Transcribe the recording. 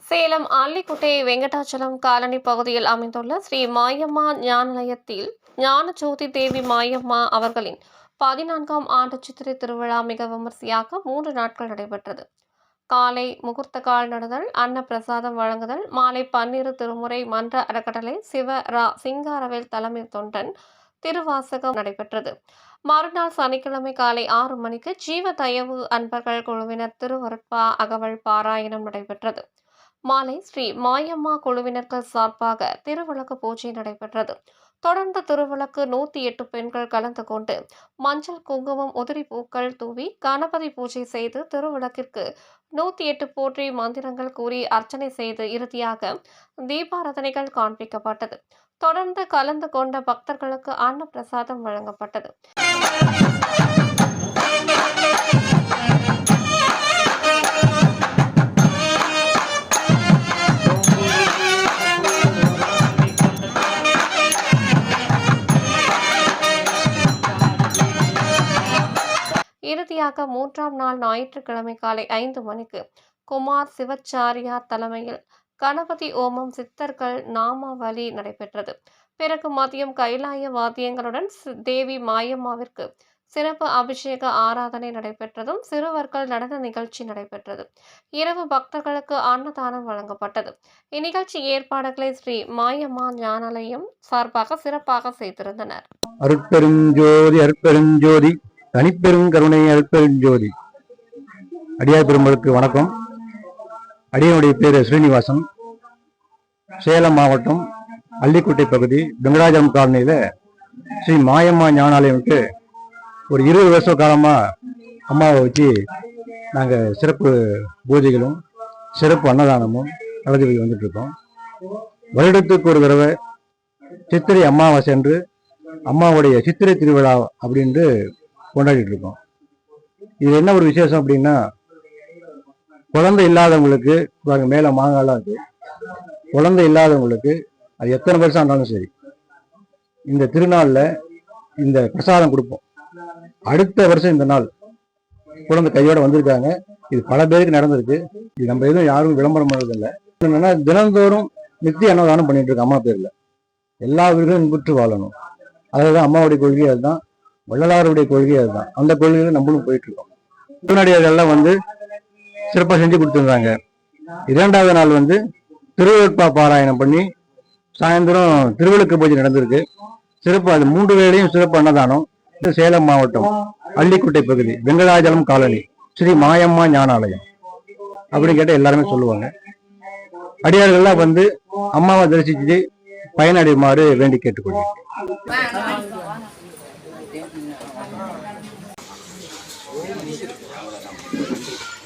Salem ஆல்லிக்குட்டை Venkatachalam colony பகுதியில் அமைந்துள்ள ஸ்ரீ மாயம்மா ஞானலயத்தில் ஞான ஜோதி தேவி மாயம்மா அவர்களின் பதினான்காம் ஆண்டு சித்திரை திருவிழா மிக விமர்சையாக மூன்று நாட்கள் நடைபெற்றது. காலை முகூர்த்த கால் நடுதல் அன்ன பிரசாதம் வழங்குதல் மாலை பன்னிரு திருமுறை மன்ற அறக்கட்டளை சிவ ரா சிங்காரவேல் தலைமை தொண்டன் திருவாசகம் நடைபெற்றது. மறுநாள் சனிக்கிழமை காலை ஆறு மணிக்கு ஜீவ தயவு அன்பர்கள் குழுவினர் திருவருட்பா அகவல் பாராயணம் நடைபெற்றது. மாலை ஸ்ரீ மாயம்மா குழுவினர்கள் சார்பாக திருவிளக்கு பூஜை நடைபெற்றது. தொடர்ந்து திருவிளக்கு நூத்தி எட்டு பெண்கள் கலந்து கொண்டு மஞ்சள் குங்குமம் உதிரி பூக்கள் தூவி கணபதி பூஜை செய்து திருவிளக்கிற்கு நூத்தி எட்டு போற்றி மந்திரங்கள் கூறி அர்ச்சனை செய்து இறுதியாக தீபாரதனைகள் காண்பிக்கப்பட்டது. தொடர்ந்து கலந்து கொண்ட பக்தர்களுக்கு அன்ன பிரசாதம் வழங்கப்பட்டது. இறுதியாக மூன்றாம் நாள் ஞாயிற்றுக்கிழமை காலை ஐந்து மணிக்கு குமார் சிவச்சாரியார் தலைமையில் கணபதி ஓமம் சித்தர்கள் நாமாவளி நடைபெற்றது. பிறகு மதியம் கைலாய வாத்தியங்களுடன் தேவி மாயம்மாவிற்கு சிறப்பு அபிஷேக ஆராதனை நடைபெற்றதும் சிறுவர்கள் நடன நிகழ்ச்சி நடைபெற்றது. இரவு பக்தர்களுக்கு அன்னதானம் வழங்கப்பட்டது. இந்நிகழ்ச்சி ஏற்பாடுகளை ஸ்ரீ மாயம்மா ஞானாலயம் சார்பாக சிறப்பாக செய்திருந்தனர். அருட்பெருஞ்சோதி அருட்பெருஞ்சோதி. தனிப்பெரும் கருணை அருட்பெருஞ்சோதி அடியார் பெருமளுக்கு வணக்கம். அடியனுடைய பேர் ஸ்ரீனிவாசன். சேலம் மாவட்டம் அள்ளிக்குட்டை பகுதி வெங்கடாஜம் காலனியில் ஸ்ரீ மாயம்மா ஞானாலயம்க்கு ஒரு இருபது வருஷ காலமாக அம்மாவை வச்சு நாங்கள் சிறப்பு பூஜைகளும் சிறப்பு அன்னதானமும் நடத்தி வந்துட்டு வருடத்துக்கு ஒரு தடவை சித்திரை அமாவாசை அன்று அம்மாவுடைய சித்திரை திருவிழா அப்படின்ட்டு கொண்டாடிட்டு இருக்கோம் இது என்ன ஒரு விசேஷம் அப்படின்னா குழந்தை இல்லாதவங்களுக்கு பாருங்க மேல மாங்காலாம் இருக்கு. குழந்தை இல்லாதவங்களுக்கு அது எத்தனை வருஷம் ஆனாலும் சரி இந்த திருநாளில் இந்த பிரசாதம் கொடுப்போம். அடுத்த வருஷம் இந்த நாள் குழந்தை கையோட வந்திருக்காங்க. இது பல பேருக்கு நடந்திருக்கு. இது நம்ம எதுவும் யாரும் விளம்பரம் பண்ணுறதில்லை என்னென்னா என்னன்னா தினந்தோறும் நித்திய அன்னதானம் பண்ணிட்டு இருக்கோம் அம்மா பேர்ல. எல்லா வீடுகளும் இன்புற்று வாழணும். அதுதான் அம்மாவுடைய கொள்கை அதுதான். வள்ளலாருடைய கொள்கை அதுதான். அந்த கொள்கையில நம்மளும் போயிட்டு இருக்கோம் திருநடிகர்கள்லாம் வந்து சிறப்பாக செஞ்சு கொடுத்துருந்தாங்க. இரண்டாவது நாள் வந்து திருவருட்பா பாராயணம் பண்ணி சாயந்தரம் திருவிளக்கு பூஜை நடந்திருக்கு. சிறப்பு அது மூன்று வேளையும் சிறப்பு அன்னதானம். சேலம் மாவட்டம் அள்ளிக்குட்டை பகுதி வெங்கடாஜலம் காலனி ஸ்ரீ மாயம்மா ஞானாலயம் அப்படின்னு கேட்டால் எல்லாருமே சொல்லுவாங்க. அடியார்கள்லாம் வந்து அம்மாவை தரிசிச்சு பயனடையுமாறு வேண்டி கேட்டுக்கொள்கிறேன். I don't know.